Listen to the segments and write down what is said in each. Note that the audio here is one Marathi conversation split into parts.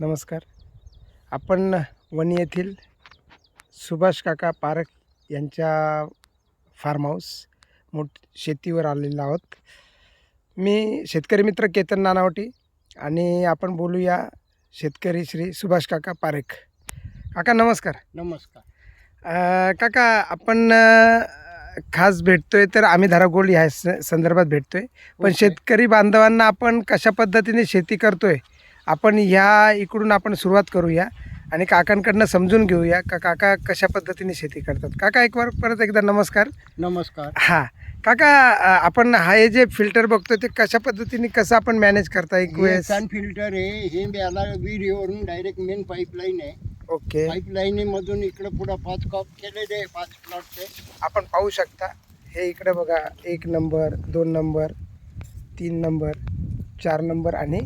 नमस्कार. आपण वणी येथील सुभाष काका पारख यांच्या फार्म हाऊस मोठ शेतीवर आलेलो आहोत. मी शेतकरी मित्र केतन नानावटी आणि आपण बोलूया शेतकरी श्री सुभाष काका पारेख. काका नमस्कार. नमस्कार. अ, काका आपण अ, खास भेटतोय तर आम्ही धारा गोल्ड ह्या स- संदर्भात भेटतोय. पण. शेतकरी बांधवांना आपण कशा पद्धतीने शेती करतोय? आपण ह्या इकडून आपण सुरुवात करूया आणि काकांकडनं समजून घेऊया का काका कशा पद्धतीने शेती करतात. काका एक वार परत एकदा नमस्कार. नमस्कार. हां. काका आपण हा हे जे फिल्टर बघतोय ते कशा पद्धतीने कसं आपण मॅनेज करता एक वेळेस? सन फिल्टर आहे. हे याला विहिरीवरून डायरेक्ट मेन पाईपलाईन आहे. ओके. पाईपलाईन मधून इकडे पुढे पाच कॉप केलेले आहे पाच प्लॉटचे आपण पाहू शकता. हे इकडे बघा एक नंबर दोन नंबर तीन नंबर चार नंबर आणि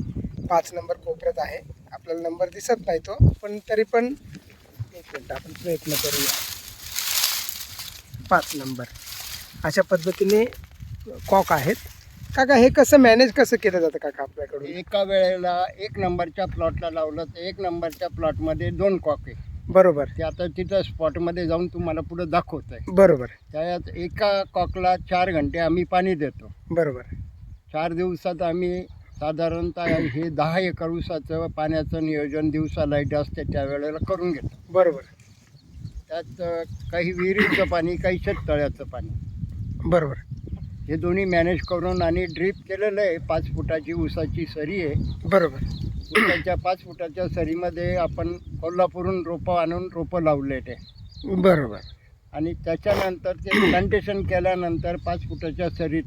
पाच नंबर कोपऱ्यात आहे. आपल्याला नंबर दिसत नाही तो पण तरी पण एक मिनिट आपण प्रयत्न करूया. पाच नंबर. अशा पद्धतीने कॉक आहेत. काका हे कसं मॅनेज कसं केलं जातं काका आपल्याकडून? एका वेळेला एक नंबरच्या प्लॉटला लावलं तर एक नंबरच्या प्लॉटमध्ये दोन कॉक आहे बरोबर. ते आता तिथं स्पॉटमध्ये जाऊन तुम्हाला पुढे दाखवत आहे बरोबर. त्यात एका कॉकला चार घंटे आम्ही पाणी देतो. बरोबर. चार दिवसात आम्ही साधारणतः हे दहा एकर ऊसाचं पाण्याचं नियोजन दिवसा लाइट असते त्यावेळेला करून घेतो बरोबर. त्यात काही विहिरीचं पाणी काही शेततळ्याचं पाणी. बरोबर. हे दोन्ही मॅनेज करून आणि ड्रीप केलेलं आहे पाच फुटाची ऊसाची सरी आहे. बरोबर. ऊसाच्या पाच फुटाच्या सरीमध्ये आपण कोल्हापूरून रोपं आणून रोपं लावले ते बरोबर. आणि त्याच्यानंतर ते प्लांटेशन केल्यानंतर पाच फुटाच्या सरीत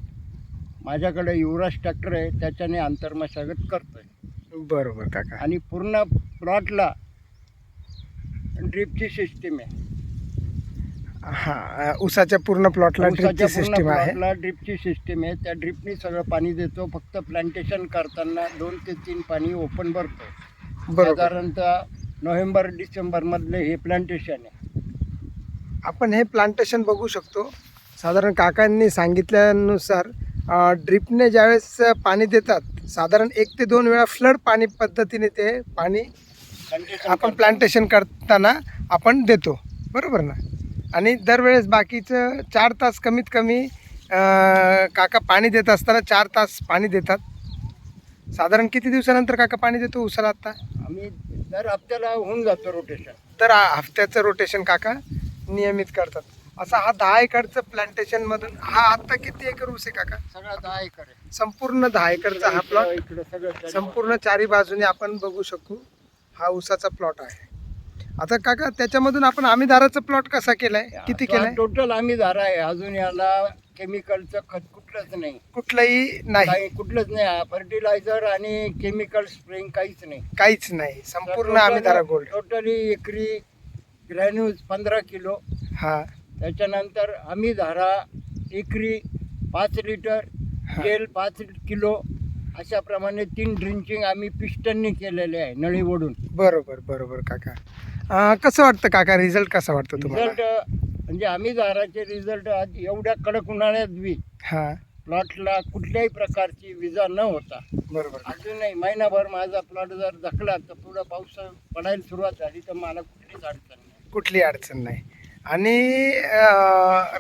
माझ्याकडे युवराज ट्रॅक्टर आहे त्याच्याने आंतरमशागत करतोय. बरोबर काका. आणि पूर्ण प्लॉटला ड्रीपची सिस्टीम आहे. हा ऊसाच्या पूर्ण प्लॉटला ऊसाच्या ड्रिपची पूर्ण सिस्टीम आहे. प्लॉटला ड्रिपची सिस्टीम आहे. त्या ड्रिपनी सगळं पाणी देतो. फक्त प्लांटेशन करताना दोन ते तीन पाणी ओपन भरतो. बरोबर. साधारणतः नोव्हेंबर डिसेंबर मधले हे प्लांटेशन आहे. आपण हे प्लांटेशन बघू शकतो. साधारण काकांनी सांगितल्यानुसार ड्रिपने ज्यावेळेस पाणी देतात साधारण एक ते दोन वेळा फ्लड पाणी पद्धतीने ते पाणी आपण प्लांटेशन करताना आपण देतो. बरोबर ना? आणि दरवेळेस बाकीचं चार तास कमीत कमी काका पाणी देत असताना चार तास पाणी देतात. साधारण किती दिवसानंतर काका पाणी देतो उसाला आत्ता आम्ही दर हप्त्याला होऊन जातो रोटेशन तर हा हफ्त्याचं रोटेशन काका नियमित करतात. असा हा दहा एकरचं प्लांटेशन मधून हा आता किती एकर ऊस आहे काका? सगळा दहा एकर आहे. संपूर्ण दहा एकरचा हा प्लॉट संपूर्ण चारी बाजूने आपण बघू शकू हा ऊसाचा प्लॉट आहे. आता काका त्याच्यामधून आपण आम्ही दाराचा प्लॉट कसा केलाय? किती केलाय? टोटल आम्ही धारा आहे. अजून याला केमिकलचं खत कुठलंच नाही. कुठलंही नाही. कुठलंच नाही. फर्टिलायझर आणि केमिकल स्प्रेइंग काहीच नाही. काहीच नाही. संपूर्ण आम्ही दारा गोल्ड टोटली एकरी ग्रॅन्यूज पंधरा किलो. हा. त्याच्यानंतर आम्ही धारा एकरी पाच लिटर. तेल पाच किलो अशाप्रमाणे तीन ड्रिंचिंग आम्ही पिस्टननी केलेले आहे नळी ओढून. बरोबर बरोबर काका. अं, कसं वाटतं काका? रिझल्ट कसा वाटतो तुम्हाला? रिझल्ट म्हणजे आम्ही धाराचे रिझल्ट आज एवढ्या कडक उन्हाळ्यात बी हा. प्लॉटला कुठल्याही प्रकारची विजा न होता. बरोबर. अजूनही महिनाभर माझा प्लॉट जर धकला तर पुढं पाऊस पडायला सुरुवात झाली तर मला कुठलीच अडचण नाही. कुठली अडचण नाही. आणि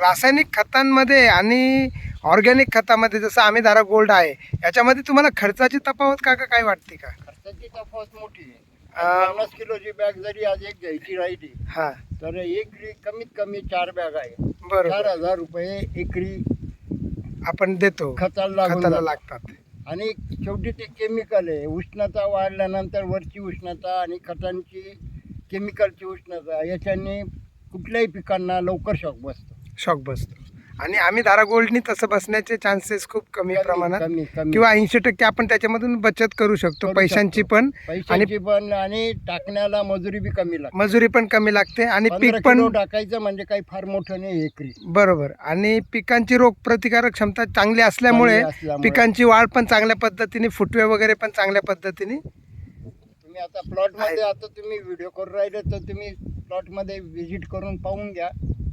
रासायनिक खतांमध्ये आणि ऑर्गॅनिक खतामध्ये जसं आम्ही धारा गोल्ड आहे याच्यामध्ये तुम्हाला खर्चाची तफावत काका काय वाटते का? खर्चाची तफावत मोठी आहे. पन्नास किलोची बॅग जरी आज एक घ्यायची राहिली हा. तर एकरी कमीत कमी चार बॅग आहे. चार बरोबर हजार रुपये एकरी आपण देतो. खताला लागून खताला जातात. लागतात. आणि शेवटी ते केमिकल आहे. उष्णता वाढल्यानंतर वरची उष्णता आणि खतांची केमिकलची उष्णता याच्याने कुठल्याही पिकांना लवकर शॉक बसतो. शॉक बसतो. आणि आम्ही धारा गोल्डनी तसं बसण्याचे चान्सेस खूप कमी कमी- प्रमाणात कमी कमी. किंवा ऐंशी टक्के आपण त्याच्यामधून बचत करू शकतो करू पैशांची. पण. पैशांची पण आणि टाकण्याला मजुरी बी कमी लागते. मजुरी पण कमी लागते आणि पंधरा पीक पण किलो टाकायचं म्हणजे काही फार मोठं नाही एकरी. बरोबर. आणि पिकांची रोग प्रतिकारक क्षमता चांगली असल्यामुळे चांगली असल्यामुळे. पिकांची वाढ पण चांगल्या पद्धतीने फुटवे वगैरे पण चांगल्या पद्धतीने. तुम्ही आता प्लॉटमध्ये आता तुम्ही व्हिडिओ करून राहिले तर तुम्ही प्लॉटमध्ये व्हिजिट करून पाहून घ्या.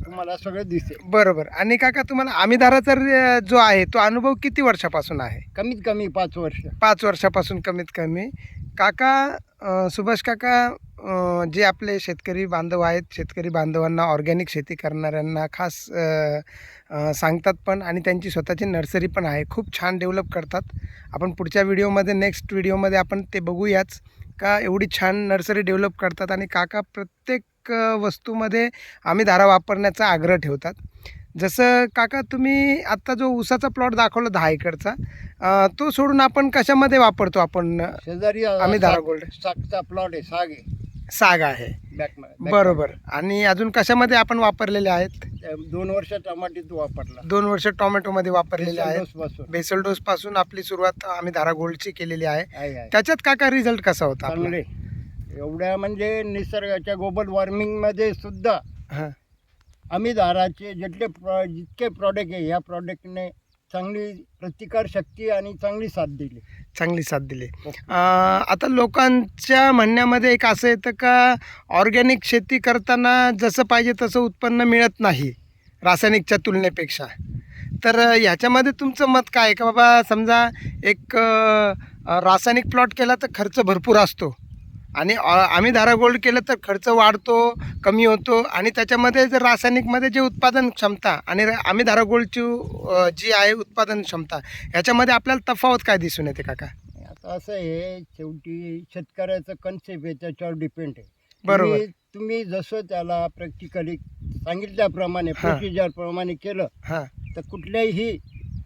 तुम्हाला सगळं दिसेल. बरोबर. आणि काका तुम्हाला आम्ही धाराचा रे- जो आहे तो अनुभव किती वर्षापासून आहे? कमीत कमी पाच वर्ष. पाच वर्षापासून कमीत कमी. काका अ, सुभाष काका अ, जे आपले शेतकरी बांधव आहेत शेतकरी बांधवांना ऑर्गॅनिक शेती करणाऱ्यांना खास अ, अ, सांगतात पण आणि त्यांची स्वतःची नर्सरी पण आहे. खूप छान डेव्हलप करतात. आपण पुढच्या व्हिडिओमध्ये नेक्स्ट व्हिडिओमध्ये आपण ते बघूयाच. का एवढी छान नर्सरी डेव्हलप करतात आणि काका प्रत्येक अ, वस्तूमध्ये आम्ही धारा वापरण्याचा आग्रह ठेवतात. जसं काका तुम्ही आत्ता जो ऊसाचा प्लॉट दाखवला दहा एकरचा तो सोडून आपण कशामध्ये वापरतो आपण? शेजारी आम्ही धारा गोल्ड. सागचा प्लॉट आहे साग आहे. साग आहे. बरोबर. आणि अजून कशामध्ये आपण वापरलेले आहेत? दोन वर्ष टमाटीत वापरला. दोन वर्ष टोमॅटोमध्ये वापरलेले आहेत. बेसल डोस पासून. आपली सुरुवात आम्ही धारा गोल्डची केलेली आहे. त्याच्यात काका रिझल्ट कसा होता एवढ्या म्हणजे निसर्गाच्या ग्लोबल वॉर्मिंगमध्ये सुद्धा हां. आम्ही दाराचे जितके प्र जितके प्रॉडक्ट आहे या प्रॉडक्टने चांगली प्रतिकार शक्ती आणि चांगली साथ दिली. चांगली साथ दिली. अं, आता लोकांच्या म्हणण्यामध्ये एक असं येतं का ऑर्गॅनिक शेती करताना जसं पाहिजे तसं उत्पन्न मिळत नाही रासायनिकच्या तुलनेपेक्षा. तर अं, ह्याच्यामध्ये तुमचं मत काय आहे? का बाबा समजा एक अं, रासायनिक प्लॉट केला तर खर्च भरपूर असतो. आणि आम्ही धारा गोल्ड केलं तर खर्च वाढतो कमी होतो आणि त्याच्यामध्ये जर रासायनिकमध्ये जे उत्पादन क्षमता आणि आम्ही धारा गोल्डची जी आहे उत्पादन क्षमता ह्याच्यामध्ये आपल्याला तफावत काय दिसून येते काका? आता असं आहे शेवटी शेतकऱ्याचं कन्सेप्ट आहे त्याच्यावर डिपेंड आहे. बरोबर. तुम्ही- जसं त्याला प्रॅक्टिकली सांगितल्याप्रमाणे हां. प्रोसिजर प्रमाणे केलं हां. तर कुठल्याही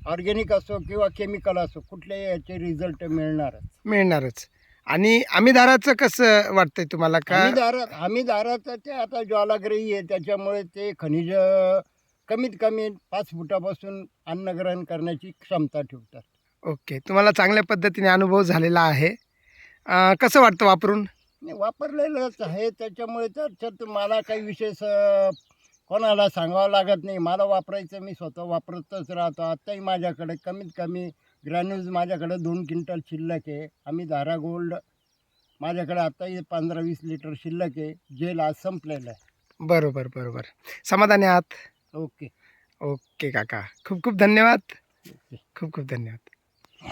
ऑर्गॅनिक असो किंवा केमिकल असो कुठल्याही याचे रिझल्ट मिळणारच. मिळणारच. आणि आम्ही दाराचं कसं वाटतंय तुम्हाला? का आम्ही दारात आम्ही दाराचं ते आता ज्वालाग्रही आहे त्याच्यामुळे ते खनिज कमीत कमी पाच फुटापासून अन्नग्रहण करण्याची क्षमता ठेवतात. ओके तुम्हाला चांगल्या पद्धतीने अनुभव झालेला आहे. अं, कसं वाटतं वापरून? नाही, वापरलेलंच आहे त्याच्यामुळे त्याच्यात मला काही विशेष अ, कोणाला सांगावं लागत नाही. मला वापरायचं मी स्वतः वापरतच राहतो. आत्ताही माझ्याकडे कमीत कमी ग्रॅन्युल्स माझ्याकडे दोन क्विंटल शिल्लक आहे. आम्ही धारा गोल्ड माझ्याकडे आत्ताही पंधरा वीस लिटर शिल्लक आहे. जेल आज संपलेलं आहे. बरोबर बरोबर. समाधानी आहात? ओके. ओके काका. खूप खूप धन्यवाद. ओके. खूप खूप धन्यवाद.